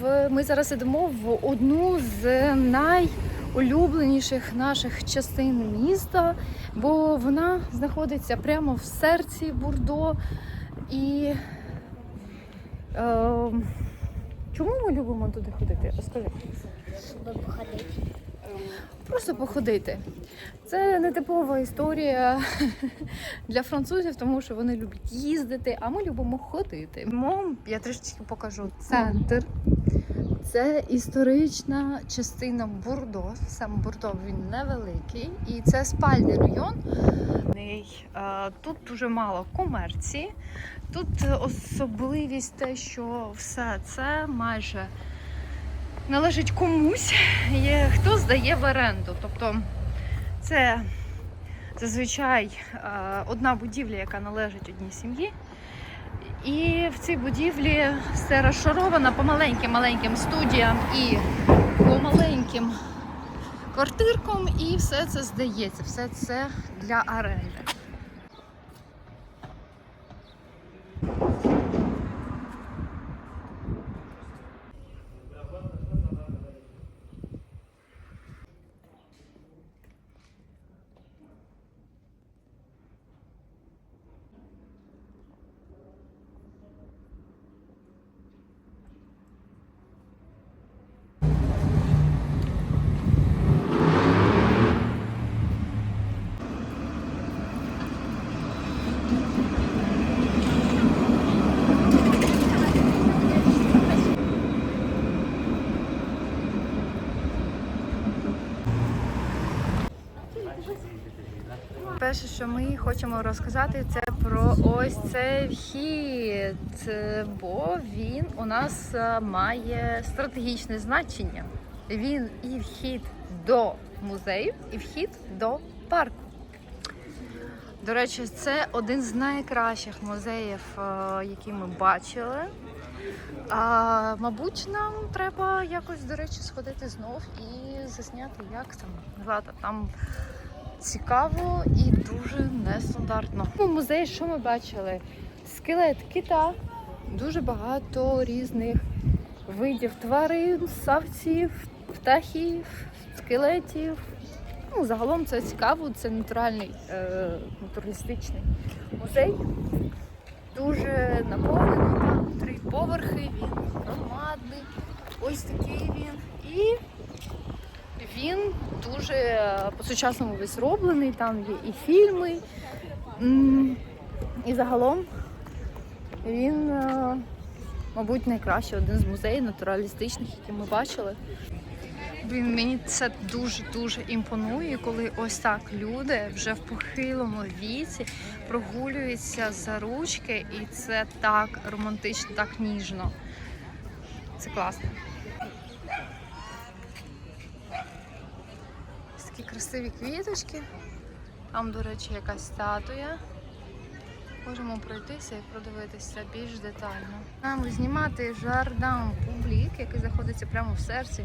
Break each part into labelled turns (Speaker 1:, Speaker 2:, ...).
Speaker 1: в ми зараз йдемо в одну з найулюбленіших наших частин міста, бо вона знаходиться прямо в серці Бурдо. І е, чому ми любимо туди ходити? Розкажи.
Speaker 2: Щоб походити.
Speaker 1: Просто походити. Це не типова історія для французів, тому що вони люблять їздити, а ми любимо ходити. Мом, я трішечки покажу центр. Це історична частина Бурдо. Сам Бурдо він невеликий, і це спальний район. Е, Тут дуже мало комерції. Тут особливість те, що все це майже належить комусь, хто здає в оренду. Тобто це зазвичай е, одна будівля, яка належить одній сім'ї. І в цій будівлі все розшаровано по маленьким-маленьким студіям і по маленьким квартиркам, і все це здається, все це для оренди. Перше, що ми хочемо розказати, це про ось цей вхід, бо він у нас е, має стратегічне значення. Він і вхід до музею, і вхід до парку. До речі, це один з найкращих музеїв, е, які ми бачили. А, мабуть, нам треба якось, до речі, сходити знов і засняти, як там Злата. Там цікаво і дуже нестандартно. У музеї що ми бачили? Скелет кита, дуже багато різних видів тварин, савців, птахів, скелетів. Ну, загалом це цікаво, це натуральний, е, натуралістичний музей. Дуже наповнений, там три поверхи, він громадний, ось такий він. І він дуже по-сучасному весь зроблений, там є і фільми. І загалом він, е, мабуть, найкращий один з музеїв натуралістичних, які ми бачили. Блін, мені це дуже-дуже імпонує, коли ось так люди вже в похилому віці прогулюються за ручки, і це так романтично, так ніжно. Це класно. Ось такі красиві квіточки. Там, до речі, якась статуя. Можемо пройтися і продивитися більш детально. Нам знімати жардан публік, який знаходиться прямо в серці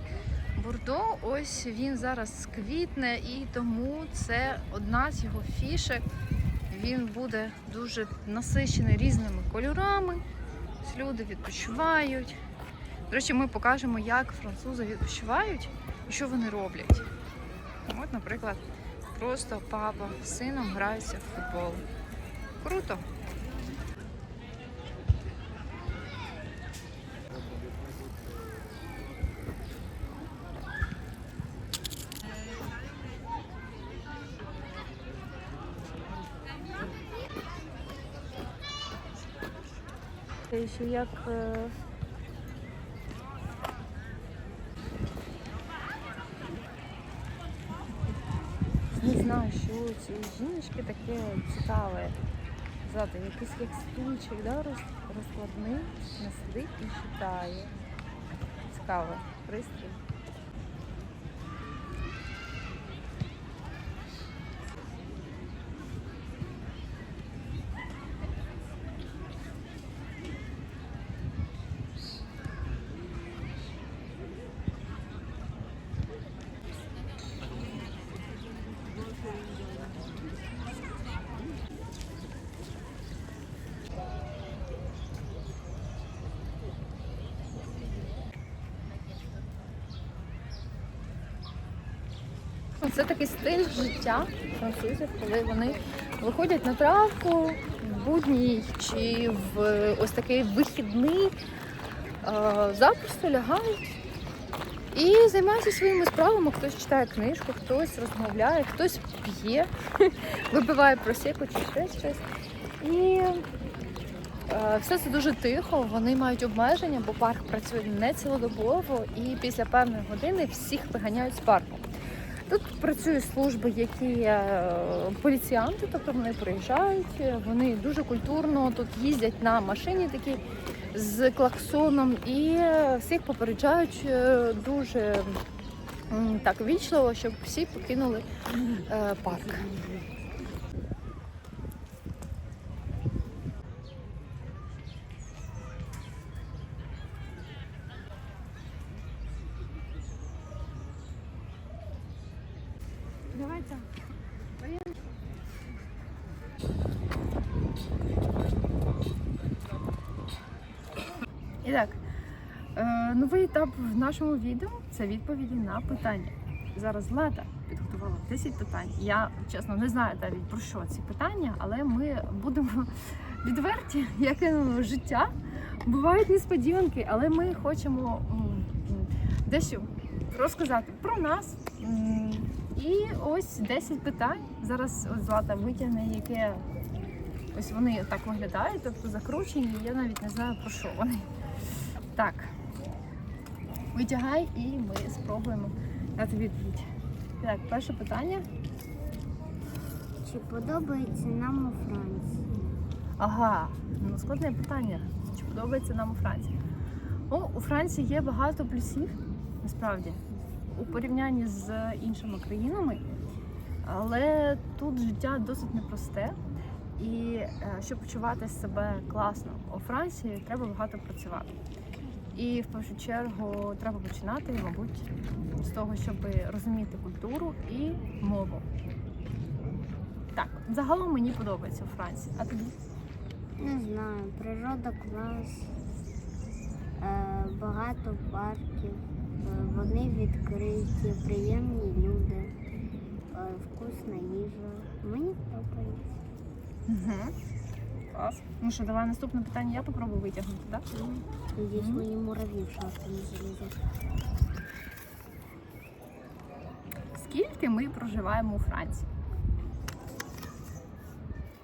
Speaker 1: Бордо. Ось він зараз квітне, і тому це одна з його фішек. Він буде дуже насичений різними кольорами. Люди відпочивають. До речі, ми покажемо, як французи відпочивають і що вони роблять. От, наприклад, просто папа з сином граються в футбол. Круто! Ще як. е, Не знаю, що у цієї жіночки таке цікаве. Ззаду якийсь як стульчик, да, розкладний, не сидить і читає. Цікаво, пристрій. Це такий стиль життя французів, коли вони виходять на травку в будній чи в ось такий вихідний, е, запросто лягають і займаються своїми справами. Хтось читає книжку, хтось розмовляє, хтось п'є, випиває просеку чи ще щось. І е, все це дуже тихо, вони мають обмеження, бо парк працює не цілодобово, і після певної години всіх виганяють з парку. Працюють служби, які е, поліціянти, тобто вони приїжджають, е, вони дуже культурно тут їздять на машині такі з клаксоном і е, всіх попереджають дуже так вічливо, щоб всі покинули парк. Давайте. І так, е, новий етап в нашому відео це відповіді на питання. Зараз Злата підготувала 10 питань. Я чесно не знаю навіть про що ці питання, але ми будемо відверті, як життя. Бувають несподіванки, але ми хочемо дещо розказати про нас. І ось 10 питань. Зараз ось Злата витягне, яке ось вони так виглядають, тобто закручені. Я навіть не знаю про що вони. Так. Витягай і ми спробуємо дати відповідь. Так, перше питання.
Speaker 2: Чи подобається нам у Франції?
Speaker 1: Ага, ну складне питання. Чи подобається нам у Франції? Ну, у Франції є багато плюсів, насправді, у порівнянні з іншими країнами, але тут життя досить непросте. І е, щоб почувати себе класно у Франції, треба багато працювати. І в першу чергу треба починати, мабуть, з того, щоб розуміти культуру і мову. Так, загалом мені подобається у Франції. А тобі?
Speaker 2: Не знаю, природа клас, е, багато парків, е, вони відкриті, приємні люди, е, вкусна їжа. Мені подобається.
Speaker 1: Угу. Клас. Ну що, давай наступне питання я попробую витягнути, так?
Speaker 2: Тоді свої мураві в шахту не залізуть.
Speaker 1: Скільки ми проживаємо у Франції?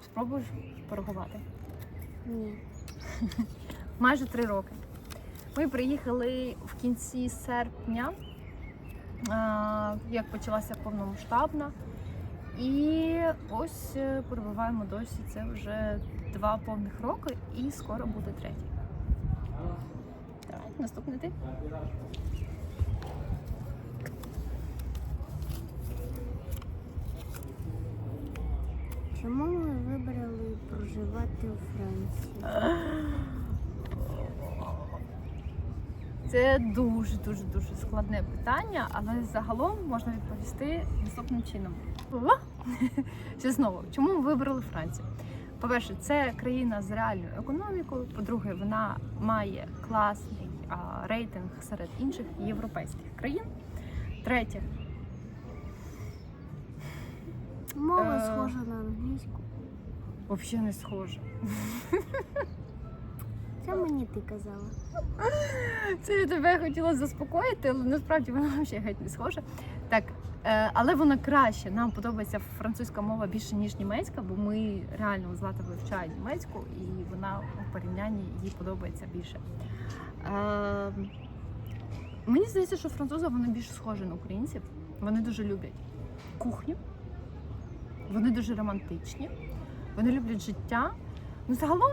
Speaker 1: Спробуєш порахувати?
Speaker 2: Ні.
Speaker 1: Майже три роки. Ми приїхали в кінці серпня, як почалася повномасштабна. І ось е, перебуваємо досі. Це вже два повних роки і скоро буде третій. Давай, наступний ти.
Speaker 2: Чому ви вибрали проживати у Франції?
Speaker 1: Це дуже дуже дуже складне питання, але загалом можна відповісти наступним чином. О! Ще знову, чому ми вибрали Францію? По-перше, це країна з реальною економікою. По-друге, вона має класний а, рейтинг серед інших європейських країн. Третє,
Speaker 2: Мова
Speaker 1: Е.
Speaker 2: схожа на англійську.
Speaker 1: взагалі не схоже.
Speaker 2: Це мені ти казала.
Speaker 1: Це я тебе хотіла заспокоїти, але насправді вона взагалі геть не схожа. Е, але вона краще. Нам подобається французька мова більше, ніж німецька, бо ми реально Злата вивчає німецьку, і вона у порівнянні їй подобається більше. Е, мені здається, що французи вони більш схожі на українців. Вони дуже люблять кухню, вони дуже романтичні, вони люблять життя. Ну, загалом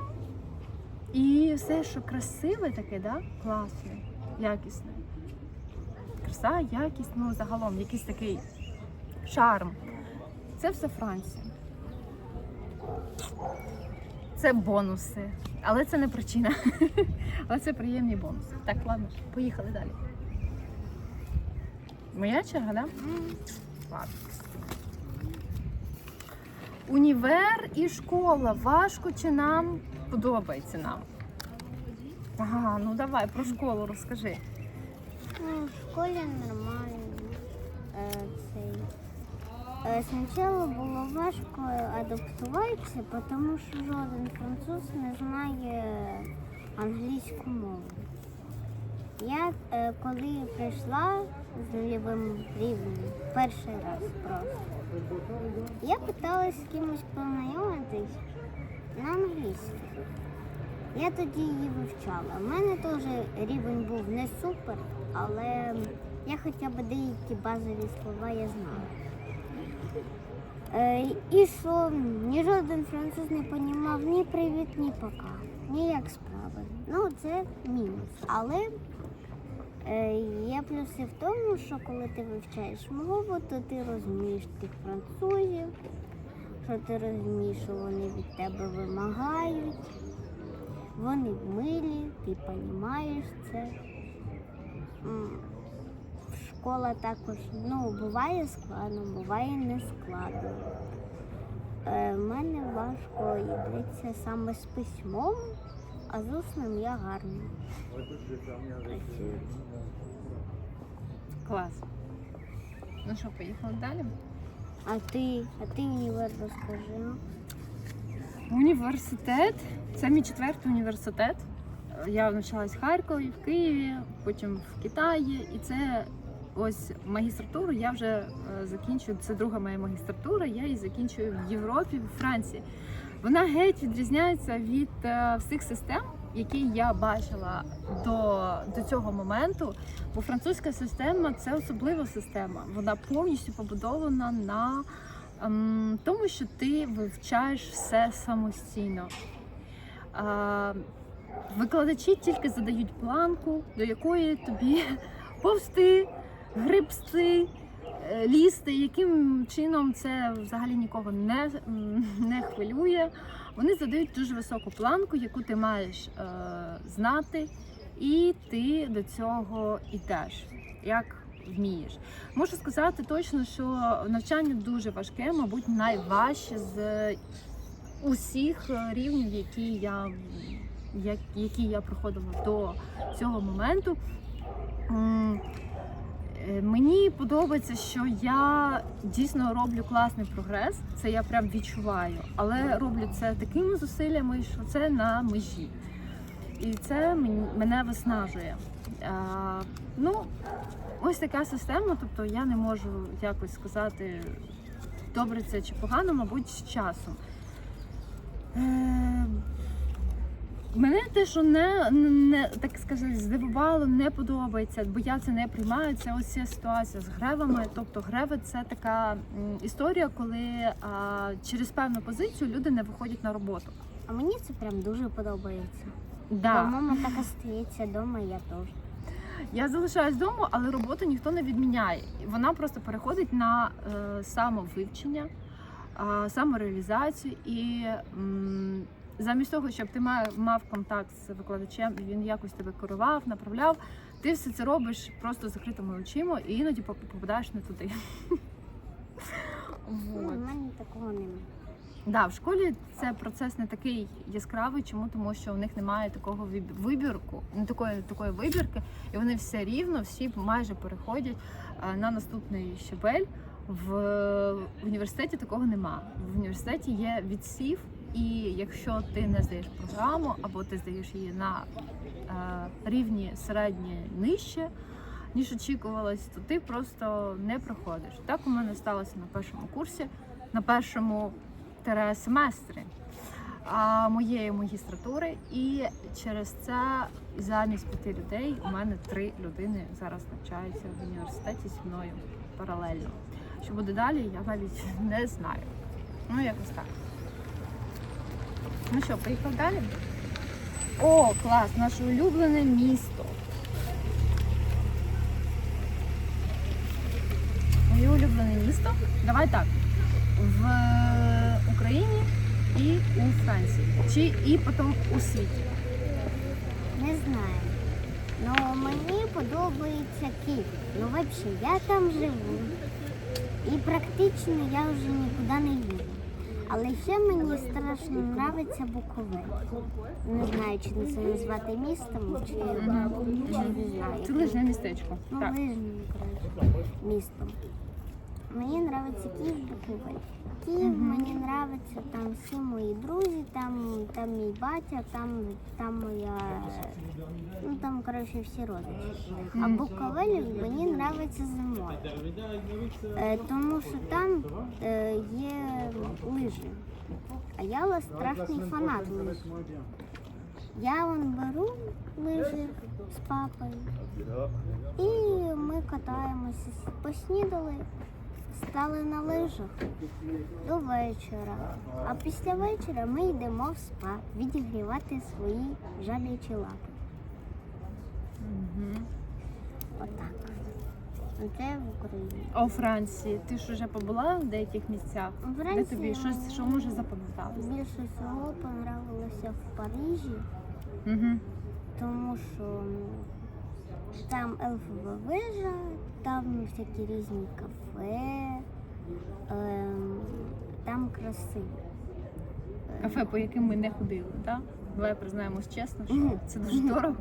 Speaker 1: і все, що красиве таке, да? класне, якісне. Краса, якість, ну загалом якийсь такий шарм. Це все Франція. Це бонуси. Але це не причина. Але це приємні бонуси. Так, ладно, поїхали далі. Моя черга, да? Ладно. Універ і школа. Важко чи нам подобається нам? Ага, ну давай про школу розкажи.
Speaker 2: Школі нормально. Е, цей. Е, Спочатку було важко адаптуватися, тому що жоден француз не знає англійську мову. Я е, коли прийшла з нульовим рівнем, перший раз просто, я питалась з кимось познайомитись на англійській. Я тоді її вивчала. У мене теж рівень був не супер, але я хоча б деякі базові слова я знала. Е, і що ні жоден француз не понімав ні привіт, ні пока, ні як справи. Ну, це мінус. Але е, є плюси в тому, що коли ти вивчаєш мову, то ти розумієш тих французів, що ти розумієш, що вони від тебе вимагають. Вони милі, ти розумієш це. Школа також ну, буває складно, буває не складно. Е, мене важко йдеться саме з письмом, а з усним я гарно. працюю.
Speaker 1: Клас. Ну що, поїхали далі?
Speaker 2: А ти, а ти універ розкажи.
Speaker 1: Університет. Це мій четвертий університет. Я навчалась в Харкові, в Києві, потім в Китаї. І це ось магістратуру я вже е, закінчую. Це друга моя магістратура. Я її закінчую в Європі, в Франції. Вона геть відрізняється від е, всіх систем, які я бачила до, до цього моменту. Бо французька система це особлива система. Вона повністю побудована на ем, тому, що ти вивчаєш все самостійно. Е, викладачі тільки задають планку, до якої тобі повсти, грибсти, е, лізти, яким чином це взагалі нікого не, не хвилює. Вони задають дуже високу планку, яку ти маєш е, знати, і ти до цього йдеш, як вмієш. Можу сказати точно, що навчання дуже важке, мабуть, найважче з усіх рівнів, які я, які я проходила до цього моменту. Е, Мені подобається, що я дійсно роблю класний прогрес. Це я прям відчуваю, але роблю це такими зусиллями, що це на межі. І це мене виснажує. Ну, ось така система, тобто я не можу якось сказати, добре це чи погано, мабуть, з часом. Мене те, що не, не так сказати, здивувало, не подобається, бо я це не приймаю. Це ось ця ситуація з гревами. Тобто греви це така історія, коли а, через певну позицію люди не виходять на роботу.
Speaker 2: А мені це прям дуже подобається.
Speaker 1: Да.
Speaker 2: Бо мама так остається вдома, я теж.
Speaker 1: Я залишаюсь вдома, але роботу ніхто не відміняє. Вона просто переходить на е, самовивчення, е, самореалізацію. І м, замість того, щоб ти мав, контакт з викладачем, і він якось тебе керував, направляв, ти все це робиш просто закритими очима і іноді попадаєш не туди.
Speaker 2: Ну,
Speaker 1: Вот.
Speaker 2: в мене такого немає.
Speaker 1: Да, в школі це процес не такий яскравий, чому тому, що у них немає такого вибірку, не такої такої вибірки, і вони все рівно, всі майже переходять е, на наступний щебель. В університеті такого нема. В університеті є відсів, і якщо ти не здаєш програму або ти здаєш її на е, рівні середнє нижче, ніж очікувалось, то ти просто не проходиш. Так у мене сталося на першому курсі, на першому тире семестрі а, моєї магістратури, і через це замість п'яти людей у мене три людини зараз навчаються в університеті зі мною паралельно. Що буде далі, я навіть не знаю. Ну, якось так. Ну що, поїхав далі? О, клас, наше улюблене місто. Моє улюблене місто. Давай так. В Україні і у Франції. Чи і потім у світі.
Speaker 2: Не знаю. Ну мені подобається Київ. Ну взагалі, я там живу. І практично я вже нікуди не їду. Але ще мені страшно подобається Буковель. Не знаю, чи це назвати містом, чи, чи не знаю.
Speaker 1: Це лише містечко.
Speaker 2: Ну, лижне коротше, містом. Мені подобається Київ Буковель. Київ
Speaker 1: Мгм.
Speaker 2: мені подобається, там всі мої друзі, там, там мій батя, там, там моя. Ну там, коротше, всі родичі. А. Буковель мені подобається зимою. Е, тому що там е, є лижі. А я страшний фанат лиж. Я вон беру лижі з папою і ми катаємося. Поснідали, стали на лижах до вечора. А після вечора ми йдемо в спа відігрівати свої жалючі лапи.
Speaker 1: Угу.
Speaker 2: Отак. Це в Україні.
Speaker 1: А у Франції ти ж вже побула в деяких місцях?
Speaker 2: У
Speaker 1: Де
Speaker 2: Франції
Speaker 1: тобі щось, що може запам'яталося?
Speaker 2: Більше всього понравилося в Парижі.
Speaker 1: Угу.
Speaker 2: тому що м, там елфова вежа, там всякі різні кафе, ем, там красиво. Е,
Speaker 1: Кафе, по яким ми не ходили, так? Давай признаємось чесно, що це дуже дорого.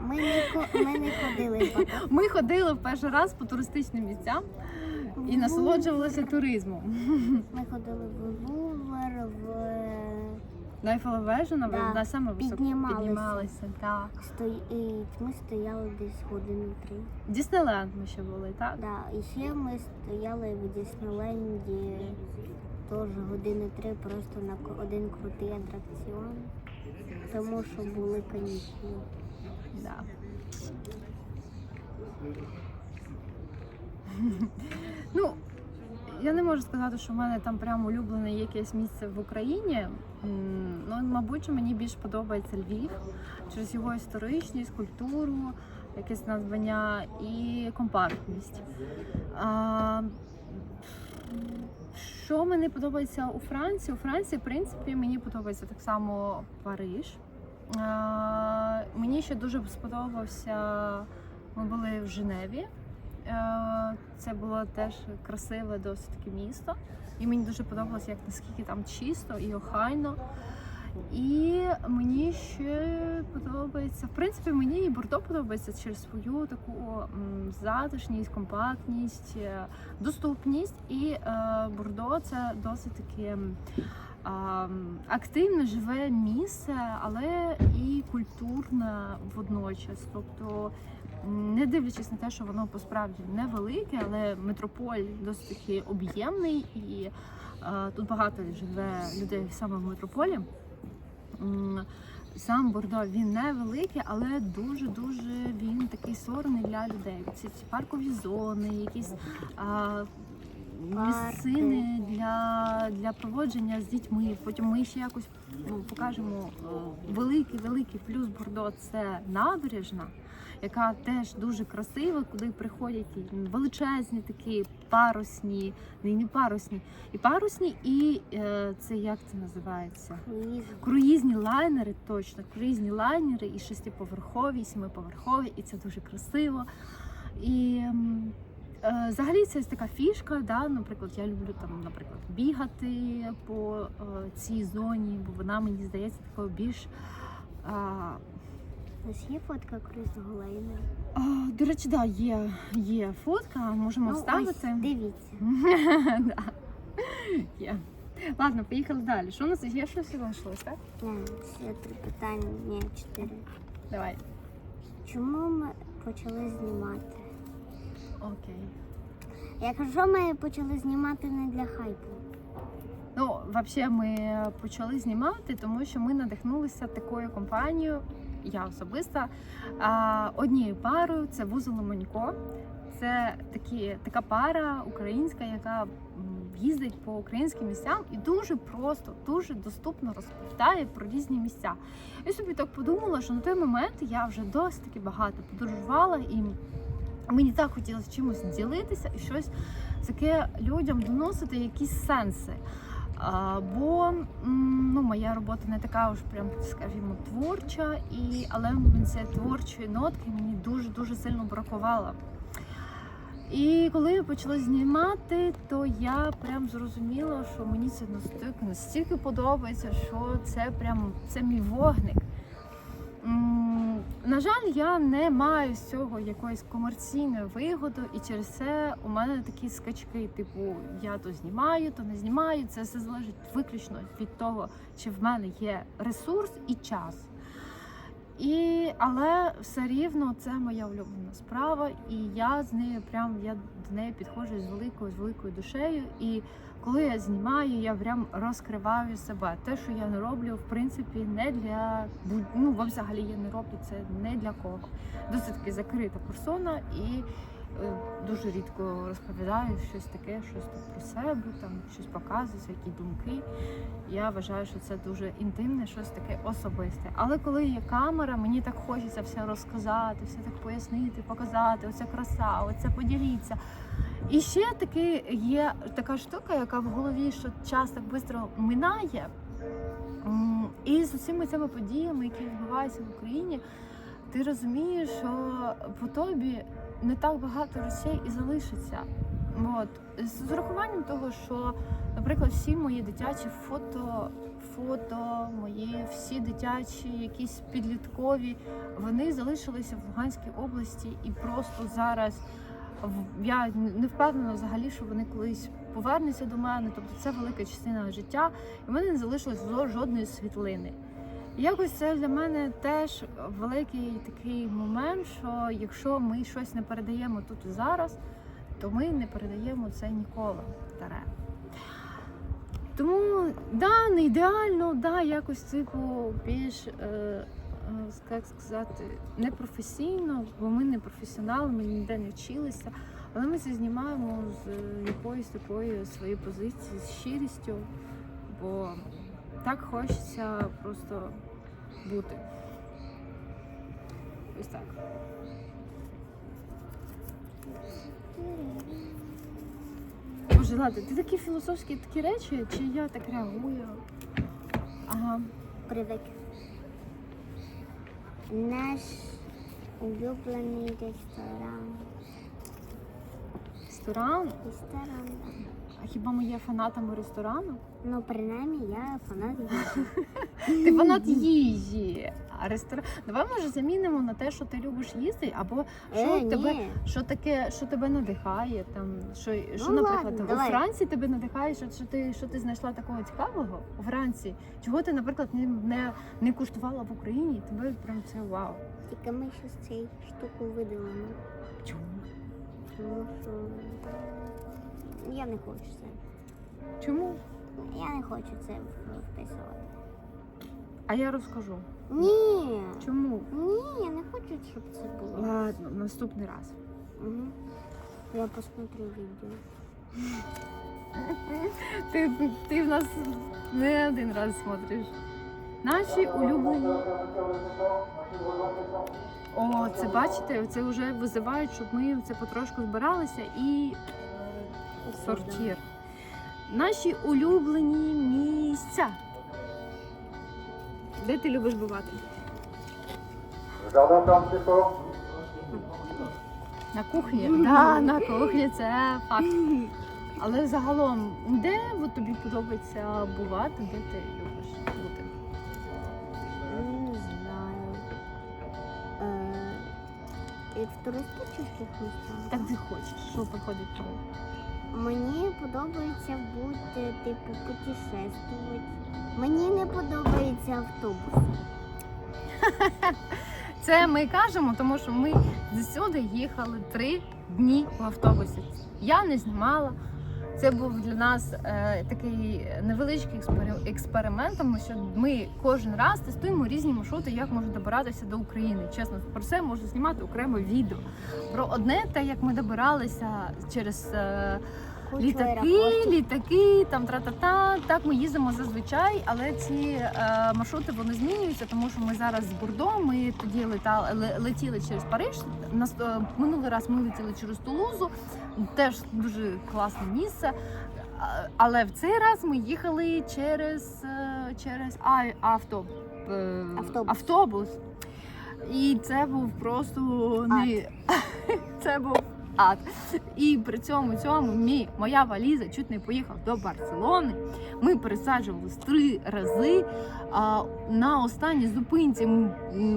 Speaker 2: Ми не, ми не ходили.
Speaker 1: Ми ходили в перший раз по туристичним місцям і насолоджувалися туризмом.
Speaker 2: Ми ходили в Лувр, в
Speaker 1: На Ейфелеву вежу на,
Speaker 2: Да,
Speaker 1: саме високо
Speaker 2: піднімалися.
Speaker 1: піднімалися. Так.
Speaker 2: Стої... і ми стояли десь години три.
Speaker 1: Діснейленд ми ще були, так?
Speaker 2: Да. І ще ми стояли в Діснейленді теж години три просто на один крутий атракціон, тому що були канікули.
Speaker 1: Да. ну, я не можу сказати, що в мене там прямо улюблене якесь місце в Україні. Ну, мабуть, мені більш подобається Львів через його історичність, культуру, якесь надбання і компактність. А, що мені подобається у Франції? У Франції, в принципі, мені подобається так само Париж. А, мені ще дуже сподобався. Ми були в Женеві. Е, Це було теж красиве досить таки місто. І мені дуже подобалося, як наскільки там чисто і охайно. І мені ще подобається, в принципі, мені і Бордо подобається через свою таку затишність, компактність, е, доступність. І е, Бордо це досить таке м, активне, живе місце, але і культурне водночас. Тобто, не дивлячись на те, що воно посправді невелике, але метрополь досить таки об'ємний і е, тут багато живе людей саме в метрополі. Сам Бордо він невеликий, але дуже дуже він такий створений для людей. Ці, паркові зони, якісь а, місцини для, для проводження з дітьми. Потім ми ще якось ну, покажемо е, великий великий плюс Бордо це набережна, яка теж дуже красива, куди приходять величезні такі парусні, не, не парусні, і парусні, і е, це як це називається?
Speaker 2: Круїз.
Speaker 1: Круїзні лайнери, точно, круїзні лайнери і шестиповерхові, і семиповерхові, і це дуже красиво. І е, взагалі це така фішка. Да? Наприклад, я люблю там, наприклад, бігати по е, цій зоні, бо вона мені здається такою більш. А,
Speaker 2: У нас є фотка круїзного лайнера?
Speaker 1: до речі, да, є, є фотка, можемо
Speaker 2: Ну,
Speaker 1: вставити.
Speaker 2: ось, дивіться.
Speaker 1: Да. Є. Ладно, поїхали далі. Що у нас є щось залишилось, так?
Speaker 2: Не, ще три питання, ні, чотири.
Speaker 1: Давай.
Speaker 2: Чому ми почали знімати?
Speaker 1: Окей.
Speaker 2: Я кажу, ми почали знімати не для хайпу.
Speaker 1: Ну, взагалі, ми почали знімати, тому що ми надихнулися такою компанією, я особисто, однією парою це вузол Монько. Це такі, така пара українська, яка їздить по українським місцям і дуже просто, дуже доступно розповідає про різні місця. Я собі так подумала, що на той момент я вже досить таки багато подорожувала і мені так хотілося чимось ділитися і щось таке людям доносити якісь сенси. Бо ну, моя робота не така уж прям, скажімо, творча, і, але цієї творчої нотки мені дуже дуже сильно бракувало. І коли я почала знімати, то я прям зрозуміла, що мені це настільки, настільки подобається, що це прям це мій вогник. На жаль, я не маю з цього якоїсь комерційної вигоди, і через це у мене такі скачки, типу, я то знімаю, то не знімаю. Це все залежить виключно від того, чи в мене є ресурс і час. І, але все рівно це моя улюблена справа, і я з нею прям я до неї підходжу з великою, з великою душею. І коли я знімаю, я прям розкриваю себе. Те, що я не роблю, в принципі, не для ну, взагалі я не роблю це не для кого. Досить таки закрита персона і е, дуже рідко розповідаю щось таке, щось там про себе, там щось показую, які думки. Я вважаю, що це дуже інтимне, щось таке особисте. Але коли є камера, мені так хочеться все розказати, все так пояснити, показати, оця краса, оце поділіться. І ще таки є така штука, яка в голові, що час так швидко минає. І з усіма цими подіями, які відбуваються в Україні, ти розумієш, що по тобі не так багато речей і залишиться. От. З урахуванням того, що, наприклад, всі мої дитячі фото, фото, мої всі дитячі, якісь підліткові, вони залишилися в Луганській області і просто зараз я не впевнена взагалі, що вони колись повернуться до мене. Тобто це велика частина життя, і в мене не залишилось жодної світлини. І якось це для мене теж великий такий момент, що якщо ми щось не передаємо тут і зараз, то ми не передаємо це ніколи. Таре. Тому да, не ідеально, да, якось типу більш. Е, як сказати, непрофесійно, бо ми не професіонали, ми ніде не вчилися. Але ми це знімаємо з якоїсь такої своєї позиції, з щирістю, бо так хочеться просто бути. Ось так. Боже, Лада, ти такі філософські такі речі, чи я так реагую? Ага.
Speaker 2: Привик. Наш улюблений ресторан.
Speaker 1: Ресторан?
Speaker 2: Ресторан. да.
Speaker 1: А хіба ми є фанатами ресторану?
Speaker 2: Ну, принаймні, я фанат їжі.
Speaker 1: Ти фанат їжі. А ресторан. Давай може замінимо на те, що ти любиш їсти, або що
Speaker 2: Е,
Speaker 1: тебе
Speaker 2: ні.
Speaker 1: що таке, що тебе надихає, там що, що
Speaker 2: Ну,
Speaker 1: наприклад,
Speaker 2: ладно,
Speaker 1: у
Speaker 2: давай.
Speaker 1: Франції тебе надихає, що, що ти що ти знайшла такого цікавого у Франції, чого ти, наприклад, не, не, не куштувала в Україні, і тебе прям це вау.
Speaker 2: Тільки ми з цієї штуку видалимо.
Speaker 1: Чому?
Speaker 2: Тому що я не хочу це.
Speaker 1: Чому?
Speaker 2: Я не хочу це вписувати.
Speaker 1: А я розкажу.
Speaker 2: Ні.
Speaker 1: Чому?
Speaker 2: Ні, я не хочу, щоб це було.
Speaker 1: Ладно, наступний раз.
Speaker 2: Угу. Я посмотрю відео.
Speaker 1: Ти, ти в нас не один раз смотриш. Наші улюблені. О, це бачите, це вже визивають, щоб ми це потрошку збиралися і сортір. Наші улюблені місця. Де ти любиш бувати? На кухні? Так, да, на кухні це факт. Але загалом, де от тобі подобається бувати, де ти любиш бути?
Speaker 2: Не знаю. Е, і в туристичних місцях.
Speaker 1: Так де хочеш, що приходить в голову?
Speaker 2: Мені подобається бути, типу, путешествувати. Мені не подобається автобус.
Speaker 1: Це ми кажемо, тому що ми зсюди їхали три дні в автобусі. Я не знімала. Це був для нас е, такий невеличкий експеримент, тому що ми кожен раз тестуємо різні маршрути, як можна добиратися до України. Чесно, про це можна знімати окреме відео. Про одне те, як ми добиралися через е, Літаки, літаки, там тра-та-та. Так ми їздимо зазвичай, але ці е, маршрути вони змінюються, тому що ми зараз з Бордо. Ми тоді летали, летіли через Париж. Нас е, минулий раз ми летіли через Тулузу, теж дуже класне місце. Але в цей раз ми їхали через, е, через а, авто, е,
Speaker 2: Автобус.
Speaker 1: автобус. І це був просто не це був ад. І при цьому цьому мій, моя валіза чуть не поїхав до Барселони. Ми пересаджувались три рази. А на останній зупинці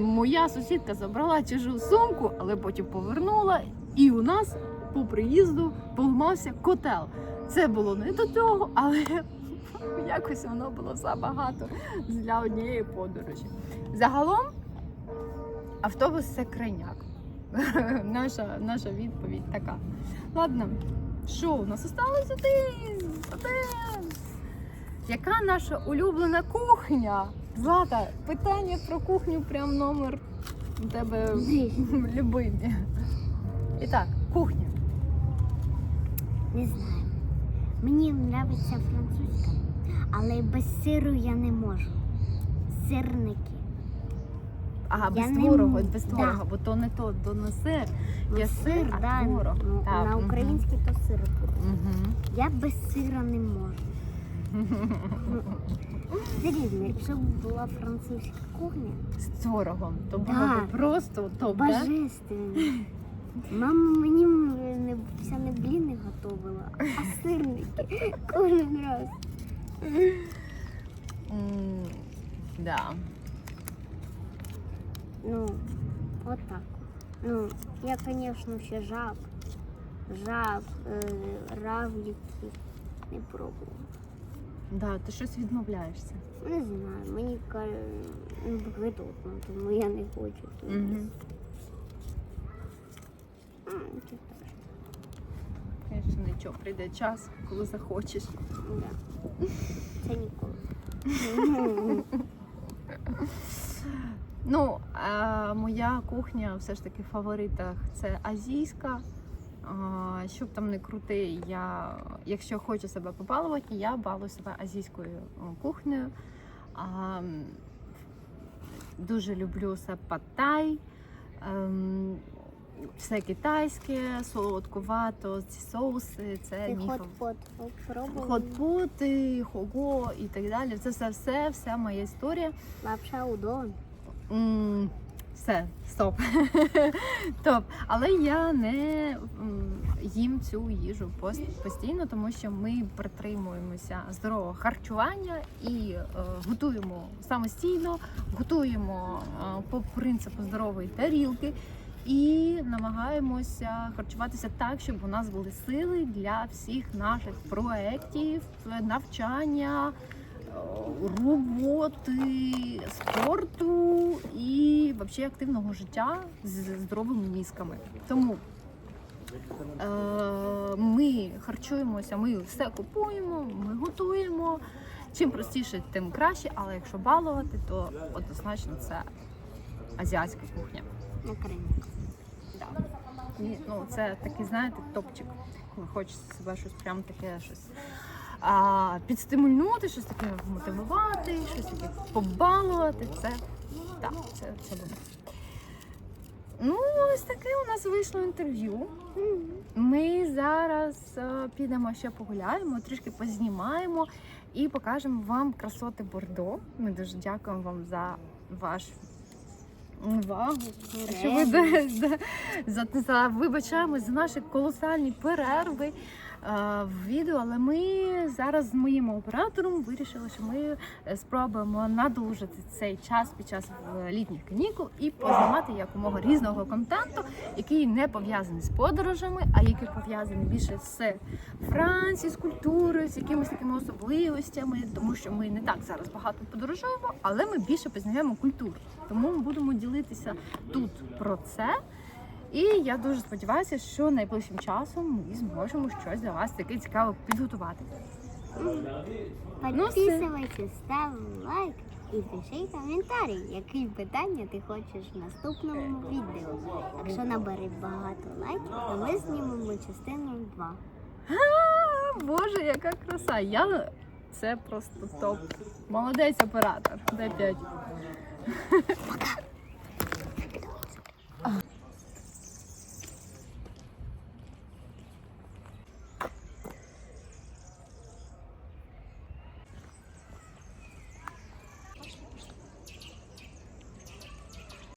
Speaker 1: моя сусідка забрала чужу сумку, але потім повернула. І у нас по приїзду поламався котел. Це було не до того, але якось воно було забагато для однієї подорожі. Загалом автобус це крайняк. наша, наша відповідь така. Ладно, що у нас осталось один? Один. Яка наша улюблена кухня? Злата, питання про кухню прям номер у тебе любимі. І так, кухня.
Speaker 2: Не знаю. Мені подобається французька, але без сиру я не можу. Сирники.
Speaker 1: Ага, без
Speaker 2: Я
Speaker 1: творогу, без
Speaker 2: да.
Speaker 1: творога, бо то не то, то не сир.
Speaker 2: Ну,
Speaker 1: Є сир, а
Speaker 2: да,
Speaker 1: творог.
Speaker 2: Ну,
Speaker 1: Так,
Speaker 2: на українській то сир буде.
Speaker 1: Угу.
Speaker 2: Я без сира не можу. Серйозно, якщо б була французька кухня,
Speaker 1: З творогом. То
Speaker 2: Да.
Speaker 1: було б просто топ, да?
Speaker 2: божественно. Мама мені не, вся не бліни готувала, а сирники кожен раз.
Speaker 1: М, Да.
Speaker 2: Ну, вот так. Ну, я, конечно, ще жаб, жаб, е, равлики не пробувала.
Speaker 1: Да, ти щось відмовляєшся.
Speaker 2: Не знаю, мені каже, ну, тому я не хочу.
Speaker 1: Угу.
Speaker 2: М, це теж,
Speaker 1: Звісно, нічого, прийде час, коли захочеш.
Speaker 2: Да. Це ніколи.
Speaker 1: Ну, а моя кухня все ж таки в фаворитах це азійська. А, Щоб там не крути, я, якщо хочу себе побалувати, я балую себе азійською кухнею. А, дуже люблю паттай, все китайське, солодкувато, ці соуси, це мій
Speaker 2: хот-пот?
Speaker 1: Хотпути, хого і так далі. Це все, все, вся моя історія.
Speaker 2: Лапша удон.
Speaker 1: Все, стоп. Топ. Але я не їм цю їжу пост- постійно, тому що ми притримуємося здорового харчування і е, готуємо самостійно, готуємо е, по принципу здорової тарілки. І намагаємося харчуватися так, щоб у нас були сили для всіх наших проєктів, навчання, роботи, спорту і взагалі активного життя з здоровими мізками. Тому е, ми харчуємося, ми все купуємо, ми готуємо. Чим простіше, тим краще, але якщо балувати, то однозначно це азіатська кухня.
Speaker 2: На.
Speaker 1: Да. І, ну, це такий, знаєте, топчик. Коли хочеться себе щось прям таке щось а, підстимульнути, щось таке мотивувати, щось таке побалувати. Це так, це, це буде. Ну, ось таке у нас вийшло інтерв'ю. Ми зараз е, підемо ще погуляємо, трішки познімаємо і покажемо вам красоти Бордо. Ми дуже дякуємо вам за ваш увагу. Що ви да- за, за вибачаємо за наші колосальні перерви в відео, але ми зараз з моїм оператором вирішили, що ми е, спробуємо надолужити цей час під час е, літніх канікул і познімати якомога різного контенту, який не пов'язаний з подорожами, а який пов'язаний більше з Францією, з культурою, з якимись такими особливостями, тому що ми не так зараз багато подорожуємо, але ми більше познаємо культуру. Тому ми будемо ділитися тут про це. І я дуже сподіваюся, що найближчим часом ми зможемо щось для вас таке цікаве підготувати. Ну, все.
Speaker 2: Підписуйся, став лайк і пиши коментарі, які питання ти хочеш в наступному відео. Якщо набере багато лайків, то ми знімемо частину 2.
Speaker 1: А, Боже, яка краса! Я це просто топ. Молодець оператор. Дай п'ять.